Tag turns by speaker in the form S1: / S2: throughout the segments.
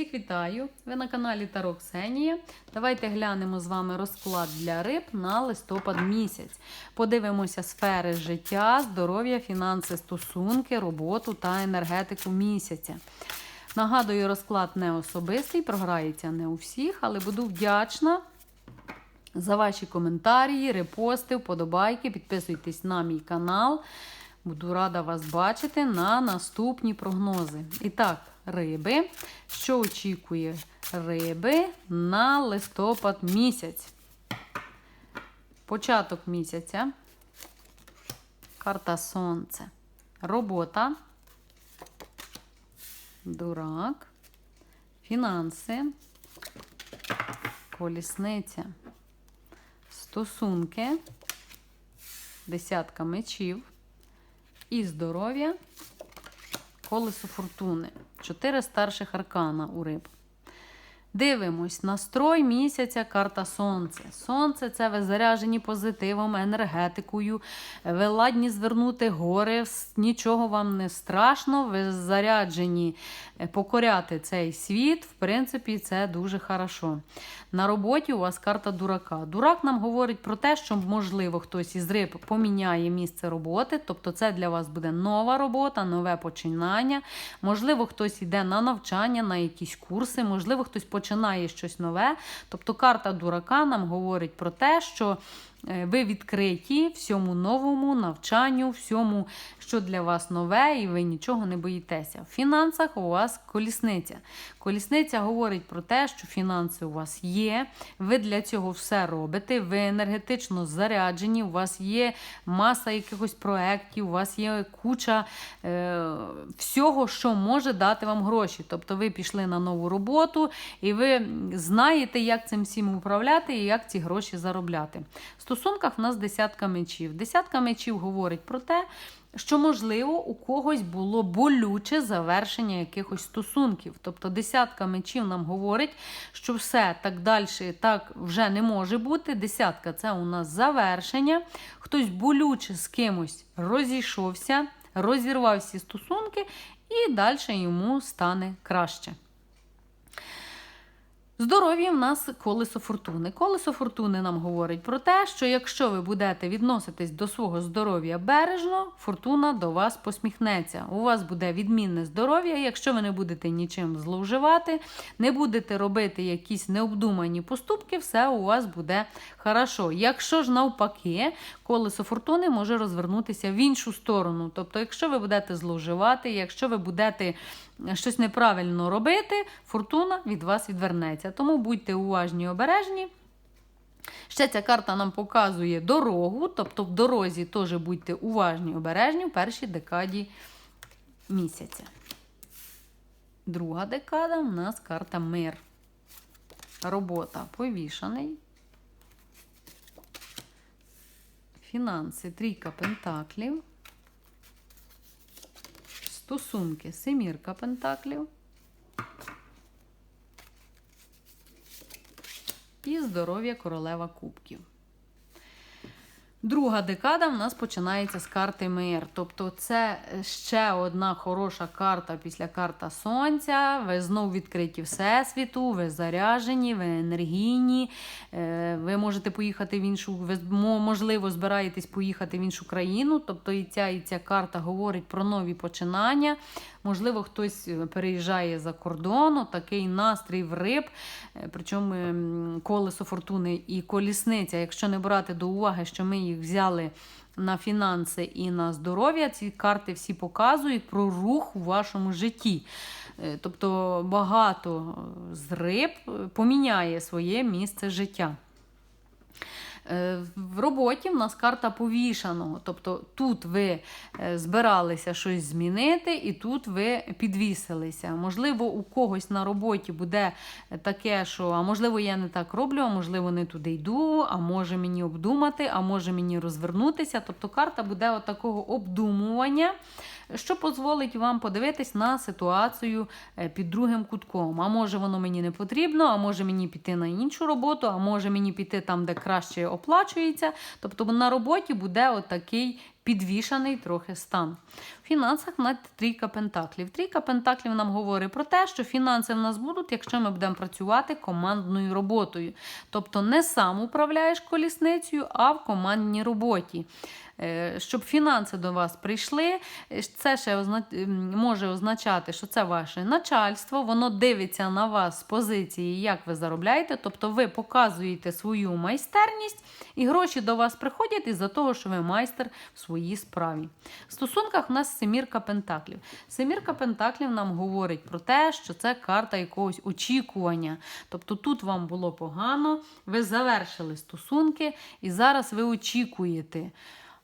S1: Всіх вітаю! Ви на каналі Таро Ксенія. Давайте глянемо з вами розклад для риб на листопад місяць. Подивимося сфери життя, здоров'я, фінанси, стосунки, роботу та енергетику місяця. Нагадую, розклад не особистий, програється не у всіх, але буду вдячна за ваші коментарі, репости, вподобайки. Підписуйтесь на мій канал. Буду рада вас бачити на наступні прогнози. І так, риби. Що очікує риби на листопад місяць? Початок місяця. Карта Сонце. Робота. Дурак. Фінанси. Колісниця. Стосунки. Десятка мечів. І здоров'я. Колесо фортуни. Чотири старших аркана у риб. Дивимось, настрой місяця, карта Сонце. Сонце це ви заряжені позитивом, енергетикою. Ви ладні звернути гори, нічого вам не страшно. Ви заряджені е, покоряти цей світ. В принципі, це дуже хорошо. На роботі у вас карта дурака. Дурак нам говорить про те, що, можливо, хтось із риб поміняє місце роботи. Тобто, це для вас буде нова робота, нове починання. Можливо, хтось йде на навчання, на якісь курси, можливо, хтось починає щось нове. Тобто карта дурака нам говорить про те, що ви відкриті всьому новому навчанню, всьому, що для вас нове, і ви нічого не боїтеся. В фінансах у вас колісниця. Колісниця говорить про те, що фінанси у вас є, ви для цього все робите, ви енергетично заряджені, у вас є маса якихось проєктів, у вас є куча е, всього, що може дати вам гроші. Тобто ви пішли на нову роботу і ви знаєте, як цим всім управляти і як ці гроші заробляти. Стосунках в нас десятка мечів. Десятка мечів говорить про те, що, можливо, у когось було болюче завершення якихось стосунків. Тобто десятка мечів нам говорить, що все так далі так вже не може бути. Десятка це у нас завершення. Хтось болюче з кимось розійшовся, розірвав всі стосунки, і далі йому стане краще. Здоров'я в нас колесо фортуни. Колесо фортуни нам говорить про те, що якщо ви будете відноситись до свого здоров'я бережно, фортуна до вас посміхнеться. У вас буде відмінне здоров'я, якщо ви не будете нічим зловживати, не будете робити якісь необдумані поступки, все у вас буде хорошо. Якщо ж навпаки, колесо фортуни може розвернутися в іншу сторону. Тобто, якщо ви будете зловживати, якщо ви будете щось неправильно робити, фортуна від вас відвернеться. Тому будьте уважні і обережні. Ще ця карта нам показує дорогу, тобто в дорозі теж будьте уважні і обережні в першій декаді місяця. Друга декада у нас карта мир. Робота повішаний. Фінанси трійка пентаклів. Стосунки семірка пентаклів. І здоров'я королева кубків. Друга декада в нас починається з карти мир. Тобто це ще одна хороша карта після карта Сонця. Ви знов відкриті Всесвіту, ви заряжені, ви енергійні. е, Ви можете поїхати в іншу, ви можливо збираєтесь поїхати в іншу країну. Тобто і ця і ця карта говорить про нові починання. Можливо, хтось переїжджає за кордон, такий настрій в риб, е, причому ем, колесо фортуни і колісниця, якщо не брати до уваги, що ми їх взяли на фінанси і на здоров'я, ці карти всі показують про рух у вашому житті. Е, Тобто багато з риб поміняє своє місце життя. Е, В роботі в нас карта повішаного. Тобто тут ви е, збиралися щось змінити, і тут ви підвісилися. Можливо, у когось на роботі буде таке, що а можливо, я не так роблю, а можливо, не туди йду, а може мені обдумати, а може мені розвернутися. Тобто карта буде от такого обдумування, що дозволить вам подивитись на ситуацію е, під другим кутком. А може воно мені не потрібно, а може мені піти на іншу роботу, а може мені піти там, де краще оплачується. Тобто на роботі буде отакий підвішаний трохи стан. Фінансах на трійка пентаклів. Трійка пентаклів нам говорить про те, що фінанси в нас будуть, якщо ми будемо працювати командною роботою. Тобто не сам управляєш колісницею, а в командній роботі. Е, Щоб фінанси до вас прийшли, це ще може означати, що це ваше начальство, воно дивиться на вас з позиції, як ви заробляєте, тобто ви показуєте свою майстерність, і гроші до вас приходять із-за того, що ви майстер в своїй справі. В стосунках в нас семірка пентаклів. Семірка пентаклів нам говорить про те, що це карта якогось очікування. Тобто тут вам було погано, ви завершили стосунки, і зараз ви очікуєте.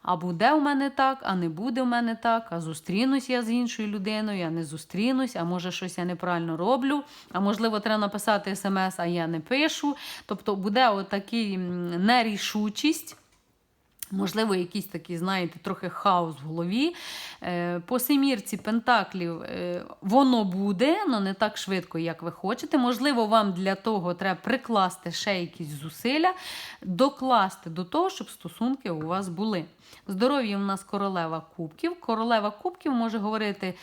S1: А буде у мене так, а не буде у мене так, а зустрінусь я з іншою людиною, а не зустрінусь, а може щось я неправильно роблю, а можливо, треба написати смс, а я не пишу. Тобто буде отакий нерішучість. Можливо, якийсь такий, знаєте, трохи хаос в голові. Е, По семірці пентаклів е, воно буде, але не так швидко, як ви хочете. Можливо, вам для того треба прикласти ще якісь зусилля, докласти до того, щоб стосунки у вас були. Здоров'я у нас королева кубків. Королева кубків може говорити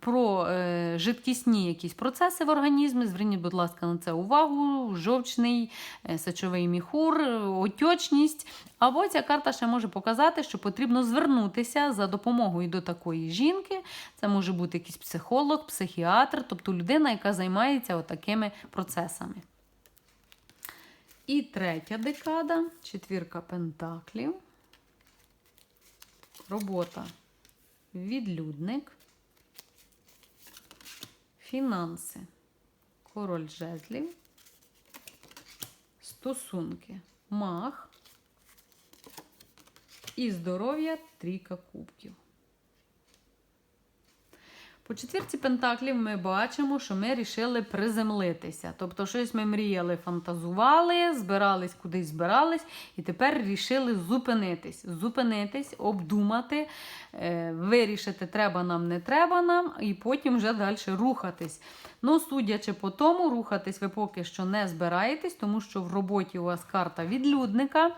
S1: про е, жидкісні якісь процеси в організмі. Зверніть, будь ласка, на це увагу: жовчний, сечовий міхур, отечність. Або ця карта ще може показати, що потрібно звернутися за допомогою до такої жінки. Це може бути якийсь психолог, психіатр, тобто людина, яка займається отакими процесами. І третя декада, четвірка пентаклів. Робота. Відлюдник. Фінанси. Король жезлів. Стосунки. Мах. І здоров'я трійка кубків. По четвірці пентаклів ми бачимо, що ми рішили приземлитися. Тобто, щось ми мріяли, фантазували, збирались кудись збирались, і тепер рішили зупинитись. Зупинитись, обдумати, е, вирішити, треба нам, не треба нам, і потім вже далі рухатись. Ну, судячи по тому, рухатись ви поки що не збираєтесь, тому що в роботі у вас карта відлюдника.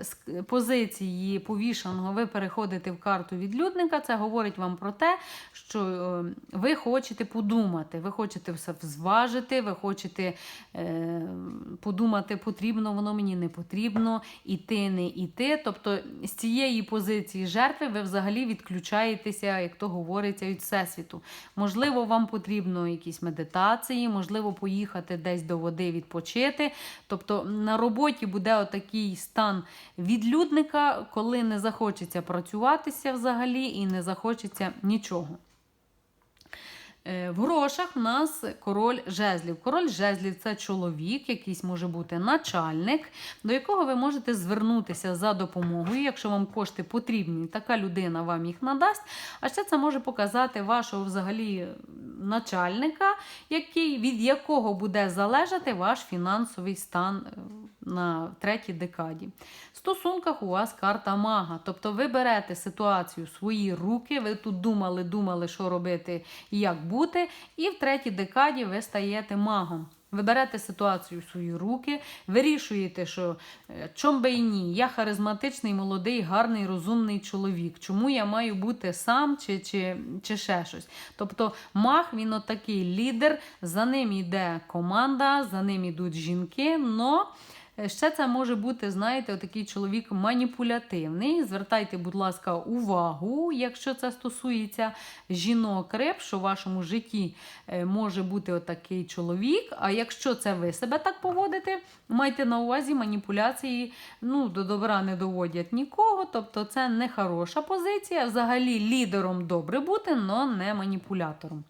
S1: З позиції повішаного ви переходите в карту відлюдника. Це говорить вам про те, що е, ви хочете подумати, ви хочете все зважити, ви хочете е, подумати, потрібно воно мені не потрібно, іти, не іти. Тобто з цієї позиції жертви ви взагалі відключаєтеся, як то говориться, від всесвіту. Можливо, вам потрібно якісь медитації, можливо, поїхати десь до води відпочити. Тобто на роботі буде отакий стан відлюдника, коли не захочеться працюватися взагалі і не захочеться нічого. Е, В грошах в нас король жезлів. Король жезлів це чоловік, якийсь може бути начальник, до якого ви можете звернутися за допомогою, якщо вам кошти потрібні, така людина вам їх надасть. А ще це може показати вашого взагалі начальника, який, від якого буде залежати ваш фінансовий стан е, на третій декаді. В стосунках у вас карта мага. Тобто ви берете ситуацію в свої руки, ви тут думали, думали, що робити і як бути, і в третій декаді ви стаєте магом. Ви берете ситуацію в свої руки, вирішуєте, що е, чом би і ні, я харизматичний, молодий, гарний, розумний чоловік. Чому я маю бути сам чи, чи, чи ще щось? Тобто маг він отакий лідер, за ним йде команда, за ним йдуть жінки. но Ще це може бути, знаєте, такий чоловік маніпулятивний. Звертайте, будь ласка, увагу, якщо це стосується жінок риб, що в вашому житті е, може бути отакий чоловік. А якщо це ви себе так поводите, майте на увазі маніпуляції ну, до добра не доводять нікого. Тобто це не хороша позиція. Взагалі лідером добре бути, але не маніпулятором.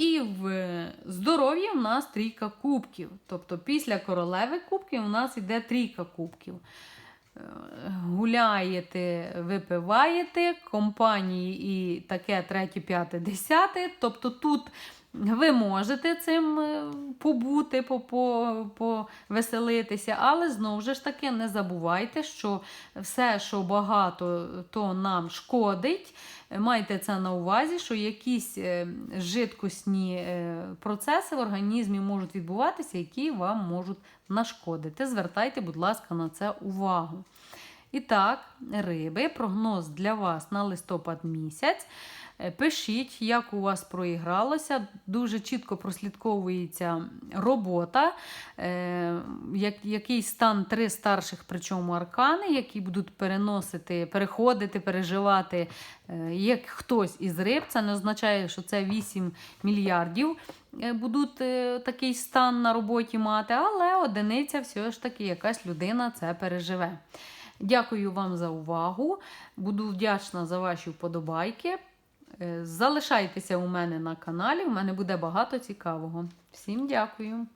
S1: І в здоров'ї в нас трійка кубків. Тобто після королеви кубків у нас йде трійка кубків. Е, Гуляєте, випиваєте, компанії і таке третє, п'яте, десяте. Тобто тут ви можете цим е, побути, повеселитися, але знову ж таки не забувайте, що все, що багато, то нам шкодить. Майте це на увазі, що якісь е, жидкісні е, процеси в організмі можуть відбуватися, які вам можуть нашкодити. Звертайте, будь ласка, на це увагу. І так, риби, прогноз для вас на листопад місяць. Е, Пишіть, як у вас проігралося. Дуже чітко прослідковується робота, е, який стан три старших, причому аркани, які будуть переносити, переходити, переживати е, як хтось із риб. Це не означає, що це 8 мільярдів будуть такий стан на роботі мати, але одиниця все ж таки якась людина це переживе. Дякую вам за увагу. Буду вдячна за ваші вподобайки. Е, Залишайтеся у мене на каналі, у мене буде багато цікавого. Всім дякую!